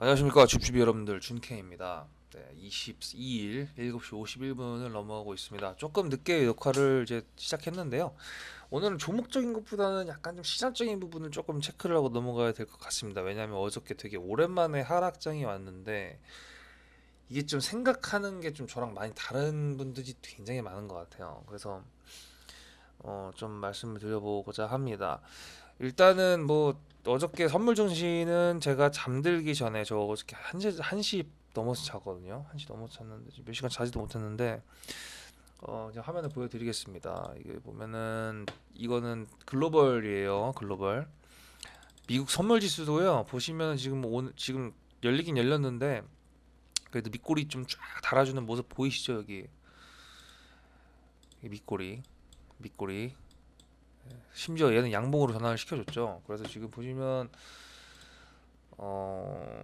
안녕하십니까 줍줍이 여러분들 준케입니다. 네, 22일 7시 51분을 넘어가고 있습니다. 조금 늦게 녹화를 이제 시작했는데요. 오늘은 조목적인 것보다는 약간 좀 시장적인 부분을 조금 체크를 하고 넘어가야 될 것 같습니다. 왜냐하면 어저께 되게 오랜만에 하락장이 왔는데 이게 좀 생각하는 게 좀 저랑 많이 다른 분들이 굉장히 많은 것 같아요. 그래서 어, 좀 말씀을 드려보고자 합니다. 일단은 뭐 어저께 선물 정신은 제가 잠들기 전에 저 어저께 1시, 1시 넘어서 자거든요. 1시 넘어서 잤는데 몇 시간 자지도 못했는데 어, 그냥 화면을 보여드리겠습니다. 이게 보면은 이거는 글로벌이에요. 글로벌. 미국 선물 지수도요. 보시면 지금 오늘 지금 열리긴 열렸는데 그래도 밑꼬리 좀 쫙 달아주는 모습 보이시죠 여기 이 밑꼬리 밑꼬리 심지어 얘는 양봉으로 전환을 시켜줬죠. 그래서 지금 보시면 어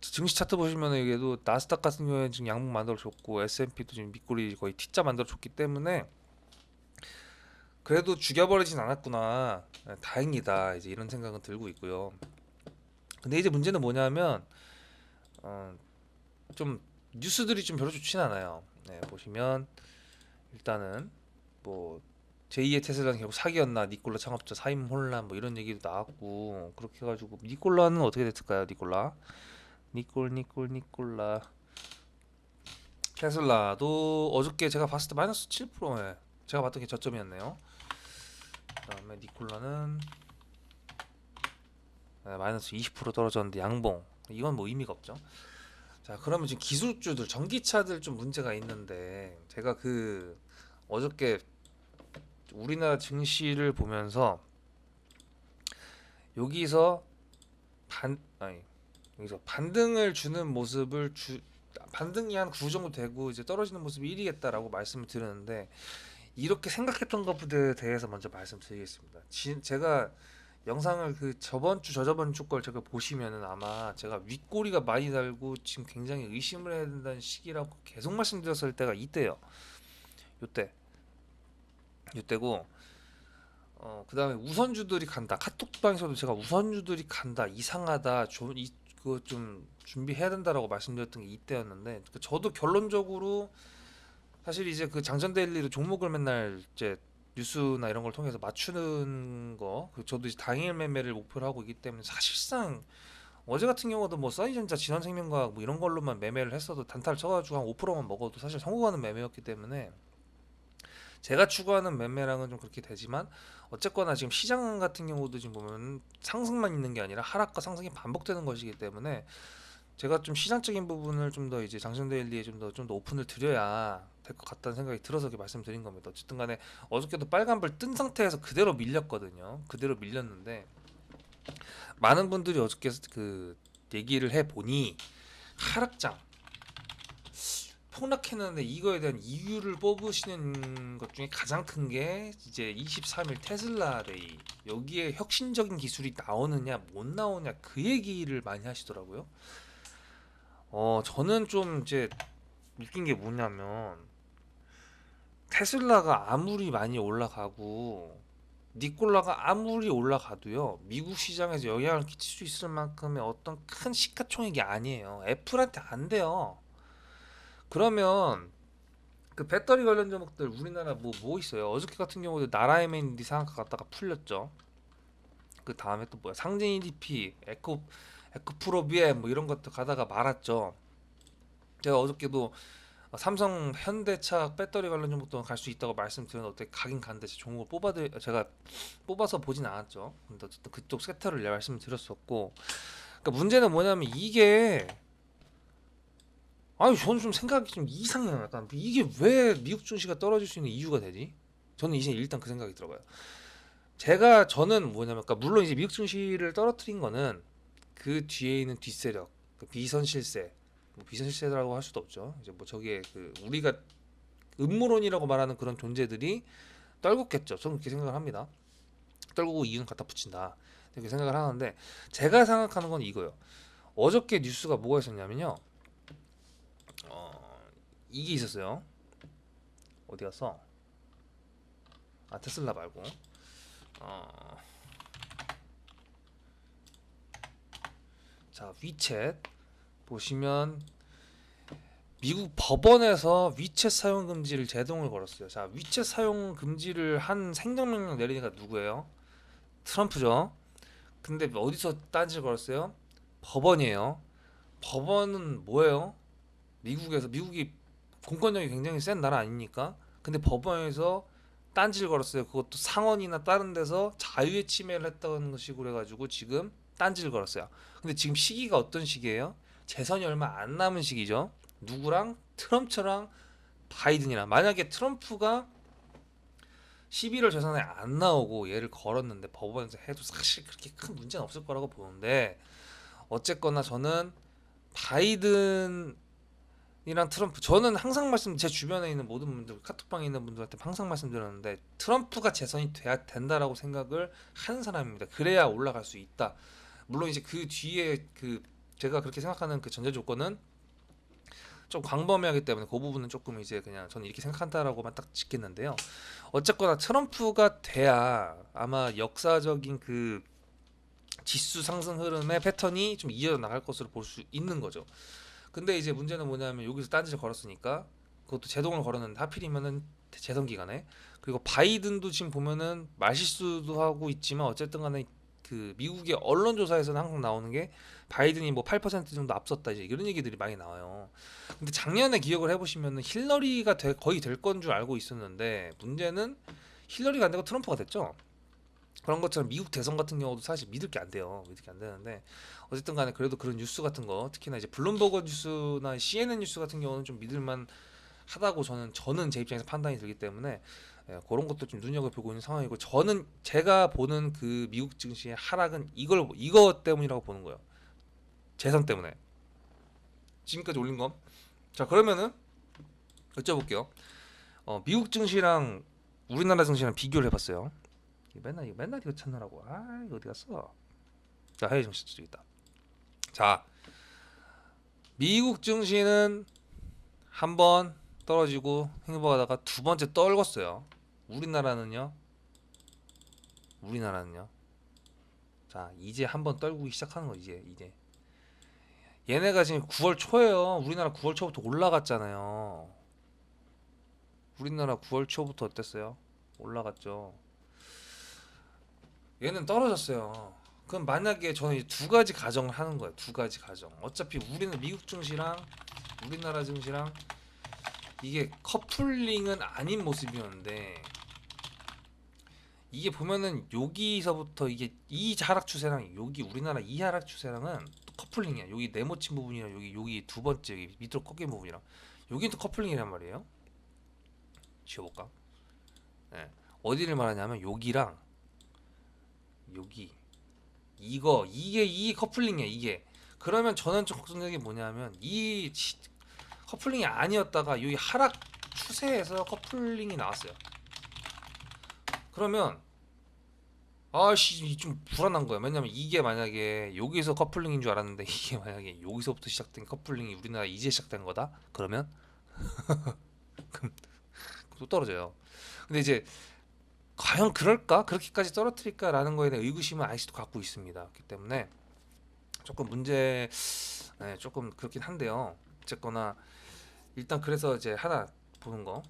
증시 차트 보시면 이게도 나스닥 같은 경우에 지금 양봉 만들어 줬고 S&P도 지금 밑꼬리 거의 T자 만들어 줬기 때문에 그래도 죽여버리진 않았구나. 네, 다행이다. 이제 이런 생각은 들고 있고요. 근데 이제 문제는 뭐냐면 어, 좀 뉴스들이 좀 별로 좋진 않아요. 네, 보시면 일단은 뭐 제2의 테슬라는 결국 사기였나? 니콜라 창업자 사임 혼란 뭐 이런 얘기도 나왔고 그렇게 해가지고 니콜라는 어떻게 됐을까요 니콜라? 니콜 니콜 니콜라. 테슬라도 어저께 제가 봤을 때 마이너스 7%에 제가 봤던 게 저점이었네요. 그 다음에 니콜라는 네, 마이너스 20% 떨어졌는데 양봉. 이건 뭐 의미가 없죠. 자 그러면 지금 기술주들 전기차들 좀 문제가 있는데 제가 그 어저께 우리나라 증시를 보면서 여기서 반 아니 여기서 반등을 주는 모습을 주 반등이 한 9 정도 되고 이제 떨어지는 모습이 1이겠다라고 말씀을 드렸는데 이렇게 생각했던 것에 대해서 먼저 말씀드리겠습니다. 지, 제가 영상을 그 저번 주 저저번 주 걸 제가 보시면은 아마 제가 윗꼬리가 많이 달고 지금 굉장히 의심을 해야 된다는 시기라고 계속 말씀드렸을 때가 이때요. 요때 이때고 어 그 다음에 우선주들이 간다. 카톡방에서도 제가 우선주들이 간다 이상하다 좀 이 그거 좀 준비해야 된다라고 말씀드렸던 게 이때였는데 그 저도 결론적으로 사실 이제 그 장전 데일리로 종목을 맨날 이제 뉴스나 이런 걸 통해서 맞추는 거 그 저도 이제 당일 매매를 목표로 하고 있기 때문에 사실상 어제 같은 경우도 뭐 써니전자 진원생명과학 뭐 이런 걸로만 매매를 했어도 단타를 쳐가지고 한 5%만 먹어도 사실 성공하는 매매였기 때문에 제가 추구하는 매매랑은 좀 그렇게 되지만 어쨌거나 지금 시장 같은 경우도 지금 보면 상승만 있는 게 아니라 하락과 상승이 반복되는 것이기 때문에 제가 좀 시장적인 부분을 좀 더 이제 장전 데일리에 좀 더 좀 더 오픈을 드려야 될 것 같다는 생각이 들어서 이렇게 말씀드린 겁니다. 어쨌든 간에 어저께도 빨간불 뜬 상태에서 그대로 밀렸거든요. 그대로 밀렸는데 많은 분들이 어저께 그 얘기를 해 보니 하락장 폭락했는데 이거에 대한 이유를 뽑으시는 것 중에 가장 큰 게 이제 23일 테슬라 데이 여기에 혁신적인 기술이 나오느냐 못 나오냐 그 얘기를 많이 하시더라고요. 어 저는 좀 이제 웃긴 게 뭐냐면 테슬라가 아무리 많이 올라가고 니콜라가 아무리 올라가도요 미국 시장에서 영향을 끼칠 수 있을 만큼의 어떤 큰 시가총액이 아니에요. 애플한테 안 돼요. 그러면 그 배터리 관련 종목들 우리나라 뭐뭐 있어요? 어저께 같은 경우도 나라에맨디 상한가 갔다가 풀렸죠. 그 다음에 또 뭐야? 상진 EDP, 에코 에코프로 BM 뭐 이런 것도 가다가 말았죠. 제가 어저께도 삼성 현대차 배터리 관련 종목도 갈 수 있다고 말씀드렸는데 어떻게 가긴 갔는데 제 종목을 뽑아 제가 뽑아서 보진 않았죠. 근데 어쨌든 그쪽 섹터를 말씀드렸었고 그러니까 문제는 뭐냐면 이게 아니 저는 좀 생각이 좀 이상해요. 약간 이게 왜 미국 증시가 떨어질 수 있는 이유가 되지? 저는 이제 일단 그 생각이 들어봐요. 제가 저는 뭐냐면 그러니까 물론 이제 미국 증시를 떨어뜨린 거는 그 뒤에 있는 뒷세력, 그 비선실세, 뭐 비선실세라고 할 수도 없죠. 이제 뭐 저기에 그 우리가 음모론이라고 말하는 그런 존재들이 떨궜겠죠. 저는 그렇게 생각을 합니다. 떨구고 이유는 갖다 붙인다. 이렇게 생각을 하는데 제가 생각하는 건 이거요. 어저께 뉴스가 뭐가 있었냐면요. 어 이게 있었어요. 어디 갔어? 아 테슬라 말고 어 자 위챗 보시면 미국 법원에서 위챗 사용 금지를 제동을 걸었어요. 자 위챗 사용 금지를 한 행정명령 내리니까 누구예요? 트럼프죠. 근데 어디서 딴지를 걸었어요? 법원이에요. 법원은 뭐예요? 미국에서 미국이 공권력이 굉장히 센 나라 아닙니까? 근데 법원에서 딴지를 걸었어요. 그것도 상원이나 다른 데서 자유의 침해를 했다는 식으로 해가지고 지금 딴지를 걸었어요. 근데 지금 시기가 어떤 시기예요? 재선이 얼마 안 남은 시기죠. 누구랑 트럼프랑 바이든이랑 만약에 트럼프가 11월 재선에 안 나오고 얘를 걸었는데 법원에서 해도 사실 그렇게 큰 문제는 없을 거라고 보는데 어쨌거나 저는 바이든 이랑 트럼프 저는 항상 말씀 제 주변에 있는 모든 분들 카톡방에 있는 분들한테 항상 말씀드렸는데 트럼프가 재선이 돼야 된다라고 생각을 하는 사람입니다. 그래야 올라갈 수 있다. 물론 이제 그 뒤에 그 제가 그렇게 생각하는 그 전제 조건은 좀 광범위하기 때문에 그 부분은 조금 이제 그냥 저는 이렇게 생각한다라고만 딱 짓겠는데요. 어쨌거나 트럼프가 돼야 아마 역사적인 그 지수 상승 흐름의 패턴이 좀 이어져 나갈 것으로 볼 수 있는 거죠. 근데 이제 문제는 뭐냐면 여기서 딴지를 걸었으니까 그것도 제동을 걸었는데 하필이면은 재선 기간에 그리고 바이든도 지금 보면은 말실수도 하고 있지만 어쨌든 간에 그 미국의 언론 조사에서는 항상 나오는 게 바이든이 뭐 8% 정도 앞섰다 이제 이런 얘기들이 많이 나와요. 근데 작년에 기억을 해보시면은 힐러리가 돼- 거의 될 건 줄 알고 있었는데 문제는 힐러리가 안 되고 트럼프가 됐죠. 그런 것처럼 미국 대선 같은 경우도 사실 믿을 게 안 돼요. 믿을 게 안 되는데 어쨌든 간에 그래도 그런 뉴스 같은 거 특히나 이제 블룸버그 뉴스나 CNN 뉴스 같은 경우는 좀 믿을만 하다고 저는 저는 제 입장에서 판단이 들기 때문에 예, 그런 것도 좀 눈여겨보고 있는 상황이고 저는 제가 보는 그 미국 증시의 하락은 이걸 이거 때문이라고 보는 거예요. 재선 때문에 지금까지 올린 거. 자 그러면은 여쭤볼게요. 어, 미국 증시랑 우리나라 증시랑 비교를 해봤어요. 맨날 이거 맨날 이거 찾느라고 아 이거 어디 갔어? 자 해외 증시 있다. 자 미국 증시는 한 번 떨어지고 행보하다가 두 번째 떨궜어요. 우리나라는요. 우리나라는요. 자 이제 한 번 떨구기 시작하는 거 이제 이제 얘네가 지금 9월 초에요. 우리나라 9월 초부터 올라갔잖아요. 우리나라 9월 초부터 어땠어요? 올라갔죠. 얘는 떨어졌어요. 그럼 만약에 저는 이제 두 가지 가정을 하는 거예요. 두 가지 가정. 어차피 우리는 미국 증시랑 우리나라 증시랑 이게 커플링은 아닌 모습이었는데 이게 보면은 여기서부터 이게 이 하락 추세랑 여기 우리나라 이 하락 추세랑은 또 커플링이야. 여기 네모친 부분이랑 여기 여기 두 번째 여기 밑으로 꺾인 부분이랑 여기 또 커플링이란 말이에요. 지워볼까? 네. 어디를 말하냐면 여기랑 여기. 이거 이게 이 커플링이야 이게. 그러면 저는 좀 걱정되는 게 뭐냐면 이 치- 커플링이 아니었다가 여기 하락 추세에서 커플링이 나왔어요. 그러면 아씨 좀 불안한 거야 왜냐면 이게 만약에 여기서 커플링인 줄 알았는데 이게 만약에 여기서부터 시작된 커플링이 우리나라 이제 시작된 거다? 그러면? 그럼 또 떨어져요. 근데 이제 과연 그럴까? 그렇게까지 떨어뜨릴까라는 거에 대한 의구심은 아직도 갖고 있습니다. 그렇기 때문에 조금 문제, 네, 조금 그렇긴 한데요. 어쨌거나 일단 그래서 이제 하나 보는 거.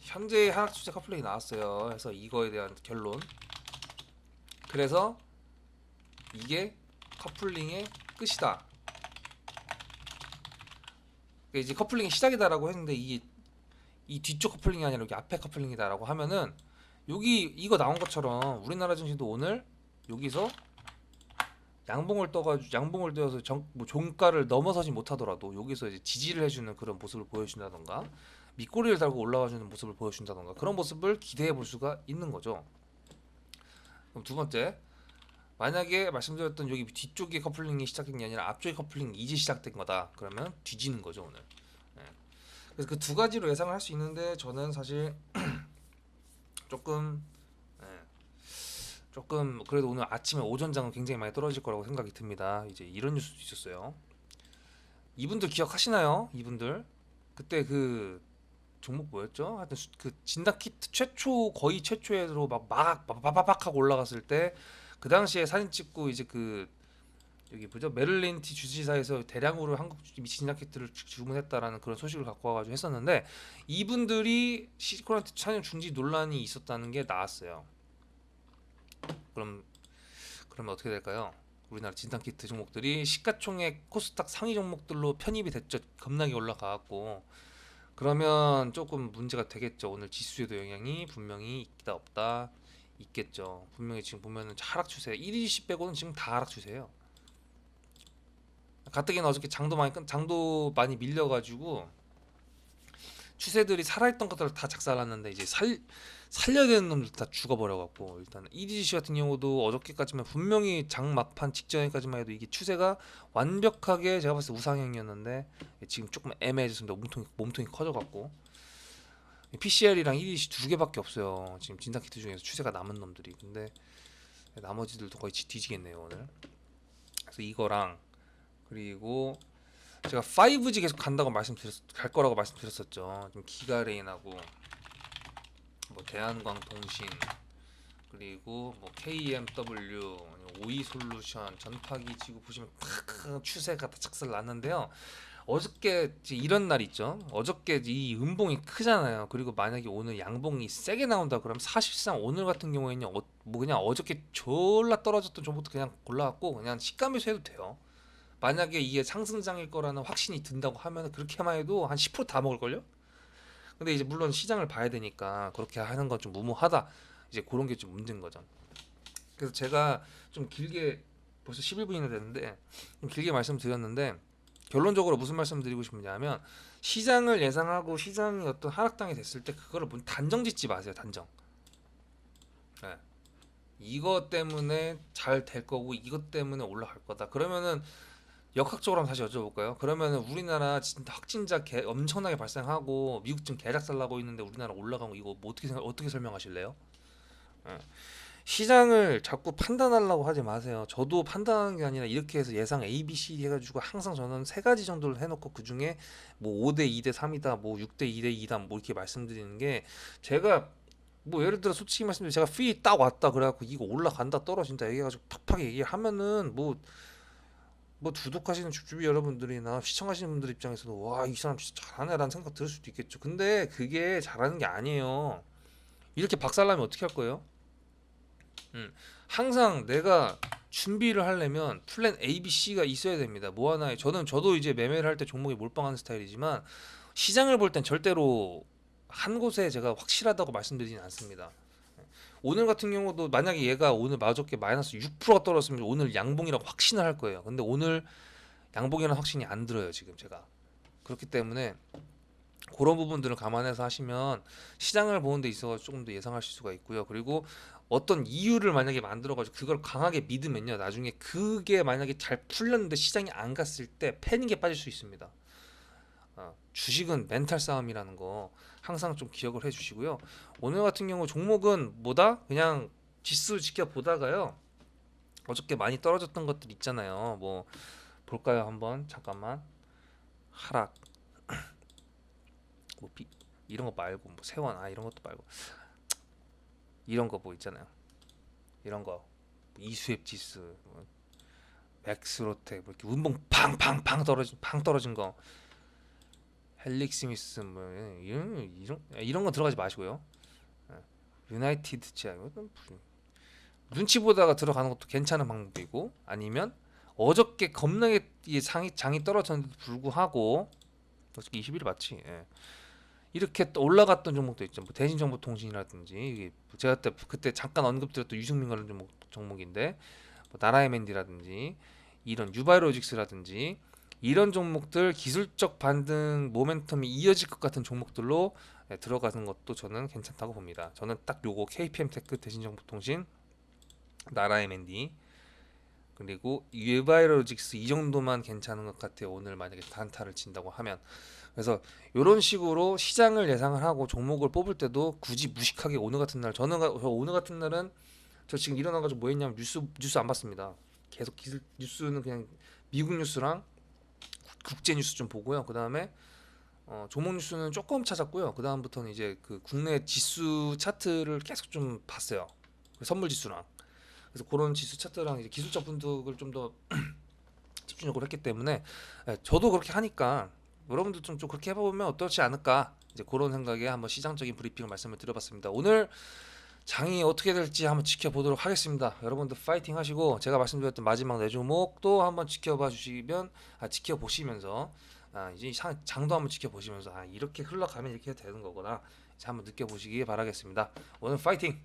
현재 하락 추세 커플링이 나왔어요. 그래서 이거에 대한 결론. 그래서 이게 커플링의 끝이다. 이제 커플링이 시작이다라고 했는데 이게 이 뒤쪽 커플링이 아니라 여기 앞에 커플링이다라고 하면은 여기 이거 나온 것처럼 우리나라 증시도 오늘 여기서 양봉을 떠가지고 양봉을 떠서 정, 뭐 종가를 넘어서지 못하더라도 여기서 이제 지지를 해주는 그런 모습을 보여준다던가 밑꼬리를 달고 올라와주는 모습을 보여준다던가 그런 모습을 기대해 볼 수가 있는 거죠. 그럼 두 번째 만약에 말씀드렸던 여기 뒤쪽에 커플링이 시작된 게 아니라 앞쪽에 커플링이 이제 시작된 거다 그러면 뒤지는 거죠 오늘. 예. 그래서 그 두 가지로 예상을 할 수 있는데 저는 사실 조금 예, 조금 그래도 오늘 아침에 오전장은 굉장히 많이 떨어질 거라고 생각이 듭니다. 이제 이런 뉴스도 있었어요. 이분들 기억하시나요? 이분들 그때 그 종목 뭐였죠? 하여튼 수- 그 진단 키트 최초 거의 최초로 막막 빠바박 하고 올라갔을 때 그 당시에 사진 찍고 이제 그 여기 뭐죠 메릴린티 주지사에서 대량으로 한국 진자키트를 주- 주문했다라는 그런 소식을 갖고 와가지고 했었는데 이분들이 시코란티 찬용 중지 논란이 있었다는 게 나왔어요. 그럼 그러면 어떻게 될까요? 우리나라 진단키트 종목들이 시가총액 코스닥 상위 종목들로 편입이 됐죠. 겁나게 올라가갖고 그러면 조금 문제가 되겠죠. 오늘 지수에도 영향이 분명히 있다 없다 있겠죠. 분명히 지금 보면은 하락 추세 1, 20 빼고는 지금 다 하락 추세예요. 가뜩이나 어저께 장도 많이 끊- 장도 많이 밀려가지고 추세들이 살아있던 것들 다 작살났는데 이제 살 살려야 되는 놈들 다 죽어버려갖고 일단 EDC 같은 경우도 어저께까지만 분명히 장 막판 직전까지만 해도 이게 추세가 완벽하게 제가 봤을 때 우상향이었는데 지금 조금 애매해졌습니다. 몸통이 몸통이 커져갖고 PCL이랑 EDC 두 개밖에 없어요. 지금 진단키트 중에서 추세가 남은 놈들이 근데 나머지들도 거의 뒤- 뒤지겠네요 오늘. 그래서 이거랑 그리고 제가 5G 계속 간다고 말씀드렸 갈 거라고 말씀드렸었죠. 좀 기가레인하고 뭐 대한광통신 그리고 뭐 KMW 오이 솔루션 전파기 지구 보시면 탁 추세가 다 착살 났는데요. 어저께 이런 날 있죠. 어저께 이 음봉이 크잖아요. 그리고 만약에 오늘 양봉이 세게 나온다 그러면 사실상 오늘 같은 경우에는 어, 뭐 그냥 어저께 졸라 떨어졌던 종목도 그냥 골라갖고 그냥 시가매수 해도 돼요. 만약에 이게 상승장일 거라는 확신이 든다고 하면 그렇게만 해도 한 10%다 먹을걸요? 근데 이제 물론 시장을 봐야 되니까 그렇게 하는 건 좀 무모하다. 이제 그런 게 좀 문제인 거죠. 그래서 제가 좀 길게 벌써 11분이나 됐는데 좀 길게 말씀드렸는데 결론적으로 무슨 말씀 드리고 싶냐면 시장을 예상하고 시장이 어떤 하락당이 됐을 때 그거를 문- 단정 짓지 마세요. 단정. 네. 이것 때문에 잘 될 거고 이것 때문에 올라갈 거다. 그러면은 역학적으로 한번 다시 여쭤볼까요? 그러면은 우리나라 진짜 확진자 개, 엄청나게 발생하고 미국 지금 개작살 나고 있는데 우리나라 올라간 거 이거 뭐 어떻게 생각, 어떻게 설명하실래요? 예. 시장을 자꾸 판단하려고 하지 마세요. 저도 판단하는 게 아니라 이렇게 해서 예상 A, B, C 해가지고 항상 저는 세 가지 정도를 해놓고 그 중에 뭐 5대 2대 3이다, 뭐 6대 2대 2다, 뭐 이렇게 말씀드리는 게 제가 뭐 예를 들어 솔직히 말씀드리면 제가 피 딱 왔다 그래갖고 이거 올라간다 떨어진다 얘기해가지고 팍팍 얘기하면은 뭐 뭐 두둑하시는 주주비 여러분들이나 시청하시는 분들 입장에서도 와이 사람 진짜 잘하네라는 생각 들을 수도 있겠죠. 근데 그게 잘하는 게 아니에요. 이렇게 박살나면 어떻게 할 거예요? 음, 항상 내가 준비를 하려면 플랜 A, B, C가 있어야 됩니다. 뭐 하나에 저는 저도 이제 매매를 할 때 종목에 몰빵하는 스타일이지만 시장을 볼 땐 절대로 한 곳에 제가 확실하다고 말씀드리진 않습니다. 오늘 같은 경우도 만약에 얘가 오늘 마저께 마이너스 6%가 떨어졌으면 오늘 양봉이라고 확신을 할 거예요. 근데 오늘 양봉이라는 확신이 안 들어요 지금 제가 그렇기 때문에 그런 부분들을 감안해서 하시면 시장을 보는 데 있어서 조금 더 예상하실 수가 있고요. 그리고 어떤 이유를 만약에 만들어가지고 그걸 강하게 믿으면요. 나중에 그게 만약에 잘 풀렸는데 시장이 안 갔을 때 패닉에 빠질 수 있습니다. 어, 주식은 멘탈 싸움이라는 거 항상 좀 기억을 해주시고요. 오늘 같은 경우 종목은 뭐다? 그냥 지수 지켜보다가요. 어저께 많이 떨어졌던 것들 있잖아요. 뭐 볼까요 한번 잠깐만 하락 뭐 비, 이런 거 말고 뭐 세원 아 이런 것도 말고 이런 거 뭐 있잖아요. 이런 거 이수앱 지수 뭐 맥스로텍 뭐 이렇게 운봉 팡팡팡 떨어진 팡 떨어진 거 헬릭 스미스 뭐 이런 이런 이런 거 들어가지 마시고요. 예. 유나이티드 지 이것도 무슨 눈치 보다가 들어가는 것도 괜찮은 방법이고 아니면 어저께 겁나게 이 상이 장이 떨어졌는데도 불구하고 어저께 20일 맞지? 예. 이렇게 또 올라갔던 종목도 있죠. 뭐 대신 정보 통신이라든지 이게 제가 그때 그때 잠깐 언급드렸던 유승민 관련 종목 종목인데 뭐 나라에멘디라든지 이런 유바이로직스라든지 이런 종목들 기술적 반등 모멘텀이 이어질 것 같은 종목들로 예, 들어가는 것도 저는 괜찮다고 봅니다. 저는 딱 요거 KPM 테크 대신정보통신 나라에멘디 그리고 유바이로직스 이 정도만 괜찮은 것 같아요. 오늘 만약에 단타를 친다고 하면 그래서 이런 식으로 시장을 예상을 하고 종목을 뽑을 때도 굳이 무식하게 오늘 같은 날 저는 가- 저 오늘 같은 날은 저 지금 일어나가지고 뭐 했냐면 뉴스 뉴스 안 봤습니다. 계속 기술 뉴스는 그냥 미국 뉴스랑 국제 뉴스 좀 보고요. 그 다음에 어, 종목 뉴스는 조금 찾았고요. 그 다음부터는 이제 그 국내 지수 차트를 계속 좀 봤어요. 그 선물 지수랑 그래서 그런 지수 차트랑 이제 기술적 분석을 좀 더 집중적으로 했기 때문에 예, 저도 그렇게 하니까 여러분들 좀, 좀 그렇게 해보면 어떻지 않을까 이제 그런 생각에 한번 시장적인 브리핑을 말씀을 드려봤습니다. 오늘 장이 어떻게 될지 한번 지켜보도록 하겠습니다. 여러분들 파이팅 하시고 제가 말씀드렸던 마지막 네 종목도 한번 지켜봐 주시면 아, 지켜보시면서 아, 이제 장- 장도 한번 지켜보시면서 아, 이렇게 흘러가면 이렇게 되는 거구나 한번 느껴보시기 바라겠습니다. 오늘 파이팅!